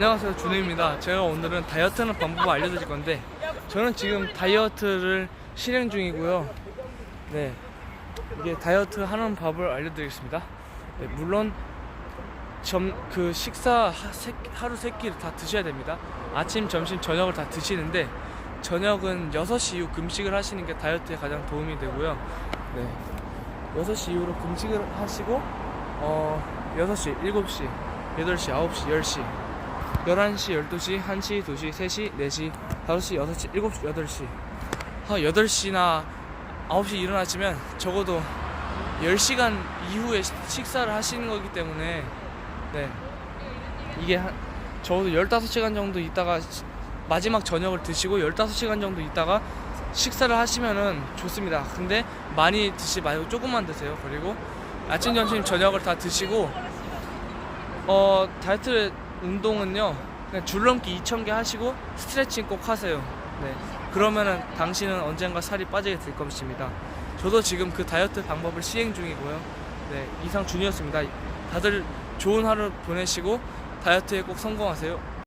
안녕하세요 준우입니다. 제가 오늘은 다이어트하는 방법을 알려드릴 건데 저는 지금 다이어트를 실행 중이고요. 네 이게 다이어트 하는 법을 알려드리겠습니다. 네, 물론 점, 그 식사 하, 세, 하루 세 끼를 다 드셔야 됩니다. 아침 점심 저녁을 다 드시는데 저녁은 6시 이후 금식을 하시는 게 다이어트에 가장 도움이 되고요. 네 6시 이후로 금식을 하시고 어 6시 7시 8시 9시 10시 11시, 12시, 1시, 2시, 3시, 4시, 5시, 6시, 7시, 8시. 아, 8시나 9시 일어나시면 적어도 10시간 이후에 시- 식사를 하시는 거기 때문에 네. 이게 한 적어도 15시간 정도 있다가 시- 마지막 저녁을 드시고 15시간 정도 있다가 식사를 하시면은 좋습니다. 근데 많이 드시지 말고 조금만 드세요. 그리고 아침, 점심, 저녁을 다 드시고 어 다이어트 운동은요 그냥 줄넘기 2,000개 하시고 스트레칭 꼭 하세요. 네. 그러면은 당신은 언젠가 살이 빠지게 될 것입니다. 저도 지금 그 다이어트 방법을 시행 중이고요. 네 이상 준이었습니다. 다들 좋은 하루 보내시고 다이어트에 꼭 성공하세요